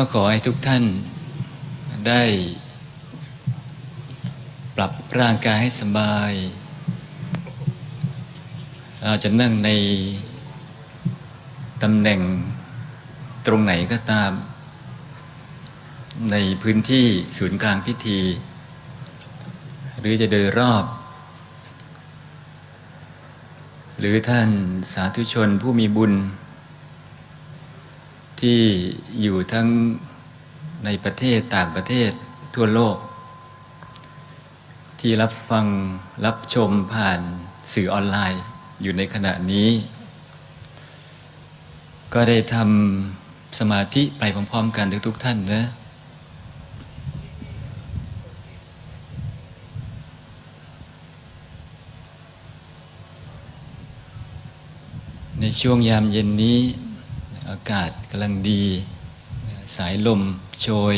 ก็ขอให้ทุกท่านได้ ปรับร่างกายให้สบาย เราจะนั่งในตำแหน่งตรงไหนก็ตาม ในพื้นที่ศูนย์กลางพิธี หรือจะโดยรอบ หรือท่านสาธุชนผู้มีบุญ ที่อยู่ทั้งในประเทศต่างประเทศทั่วโลก ที่รับฟังรับชมผ่านสื่อออนไลน์อยู่ในขณะนี้ ก็ได้ทำสมาธิไปพร้อมๆกันทุกๆท่านนะในช่วงยามเย็นนี้ อากาศกำลังดี สายลมโชย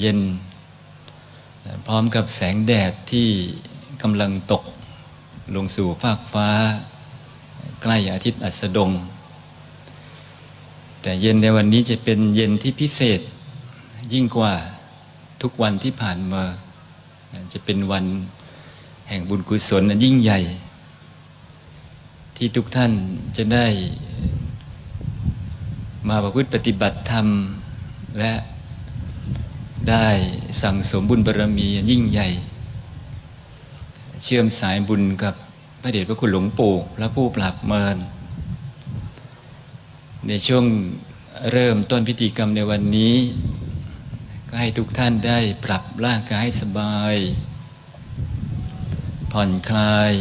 เย็น พร้อมกับแสงแดดที่กำลังตกลงสู่ฟากฟ้า ใกล้อาทิตย์อัสดง แต่เย็นในวันนี้จะเป็นเย็นที่พิเศษยิ่งกว่าทุกวันที่ผ่านมา จะเป็นวันแห่งบุญกุศลอันยิ่งใหญ่ ที่ทุกท่านจะได้ มาประพฤติปฏิบัติธรรม และได้สั่งสมบุญบารรมียิ่งใหญ่ เชื่อมสายบุญกับพระเดชพระคุณหลวงปู่และผู้ปราบเมิน ในช่วงเริ่มต้นพิธีกรรมในวันนี้ ก็ให้ทุกท่านได้ปรับร่างกายให้สบาย ผ่อนคลาย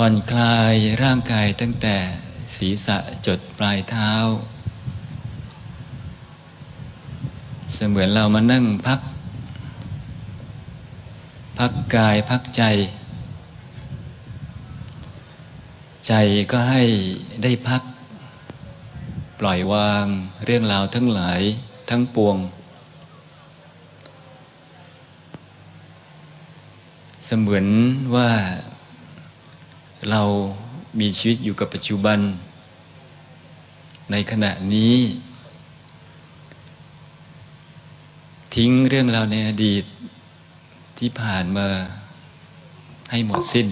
ผ่อนคลายร่างกายตั้งแต่ศีรษะจดปลายเท้า เสมือนเรามานั่งพัก พักกายพักใจ ใจก็ให้ได้พัก ปล่อยวางเรื่องราวทั้งหลายทั้งปวง เสมือนว่า เรามีชีวิตอยู่กับปัจจุบัน ในขณะนี้ ทิ้งเรื่องราวในอดีตที่ผ่านมาให้หมดสิ้น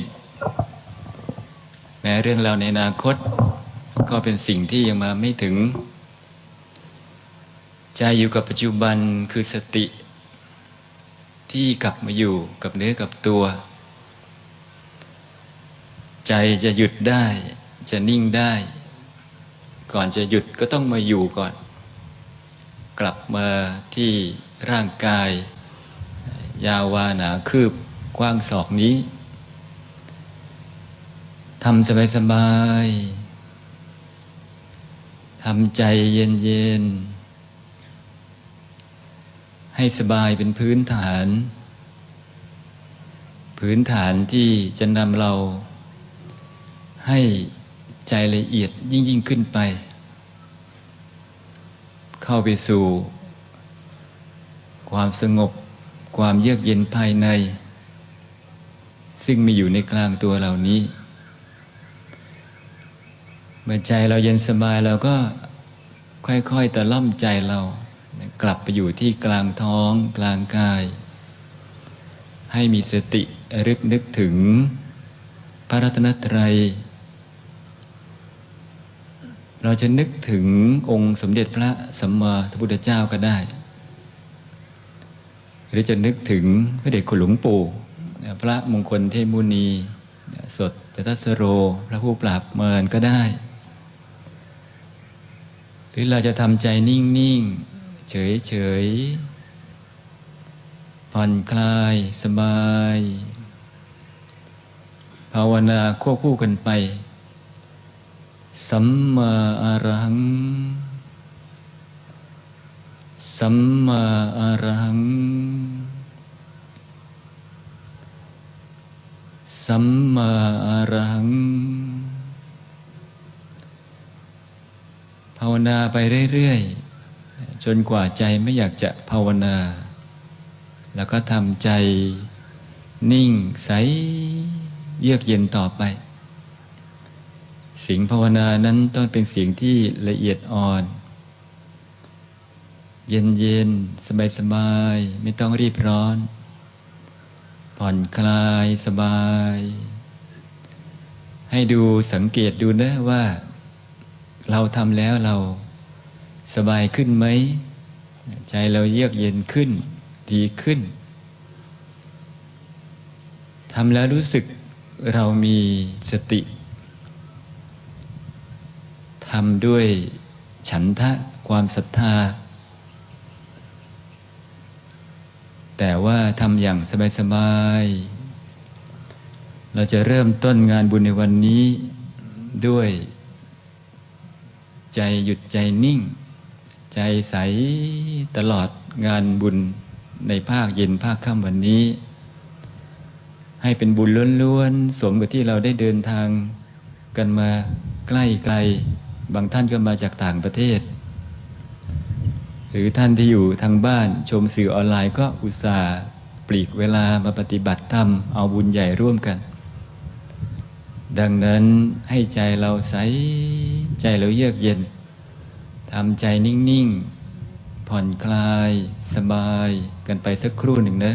แม้เรื่องราวในอนาคต ก็เป็นสิ่งที่ยังมาไม่ถึง ใจอยู่กับปัจจุบันคือสติ ที่กลับมาอยู่กับเนื้อกับตัว ใจจะหยุดได้ จะนิ่งได้ ก่อนจะหยุดก็ต้องมาอยู่ก่อน กลับมาที่ร่างกาย ยาววาหนาคืบกว้างศอกนี้ทำสบายๆทำใจเย็นๆให้สบายเป็นพื้นฐาน พื้นฐานที่จะนำเรา ให้ใจละเอียดยิ่งยิ่งขึ้นไป เข้าไปสู่ ความสงบ ความเยือกเย็นภายใน ซึ่งมีอยู่ในกลางตัวเหล่านี้ เมื่อใจเราเย็นสบายเราก็ค่อยๆแต่ล่อมใจเรากลับไปอยู่ที่กลางท้องกลางกาย ให้มีสติรึกนึกถึง พระรัตนตรัย เราจะนึกถึงองค์สมเด็จพระสัมมาสัมพุทธเจ้าก็ได้ หรือจะนึกถึงพระเดชคุณหลวงปู่ พระมงคลเทมุนี สดจตัสโร พระผู้ปราบเมินก็ได้ หรือเราจะทำใจนิ่ง ๆ เฉย ๆ ผ่อนคลายสบาย ภาวนาควบคู่กันไป สัมมาอรหัง สัมมาอรหัง สัมมาอรหัง ภาวนาไปเรื่อยๆ จนกว่าใจไม่อยากจะภาวนา แล้วก็ทำใจนิ่งใสเยือกเย็นต่อไป เสียงภาวนานั้นต้องเป็นเสียงที่ละเอียดอ่อน เย็นเย็นสบายสบายไม่ต้องรีบร้อน ผ่อนคลายสบาย ให้ดูสังเกตดูนะว่า เราทำแล้วเราสบายขึ้นไหม ใจเราเยือกเย็นขึ้น ดีขึ้นทำแล้วรู้สึกเรามีสติำด้วยฉันทะความศรัทธา แต่ว่าทำอย่างสบายๆ เราจะเริ่มต้นงานบุญในวันนี้ด้วย ใจหยุดใจนิ่ง ใจใสตลอดงานบุญในภาคเย็นภาคค่ำวันนี้ ให้เป็นบุญล้วนๆ สมกับที่เราได้เดินทางกันมาใกล้ไกล บางท่านก็มาจากต่างประเทศ หรือท่านที่อยู่ทางบ้านชมสื่อออนไลน์ก็อุตส่าห์ปลีกเวลามาปฏิบัติธรรมเอาบุญใหญ่ร่วมกัน ดังนั้นให้ใจเราใสใจเราเยือกเย็นทำใจนิ่ง ๆ ผ่อนคลาย สบายกันไปสักครู่หนึ่งนะ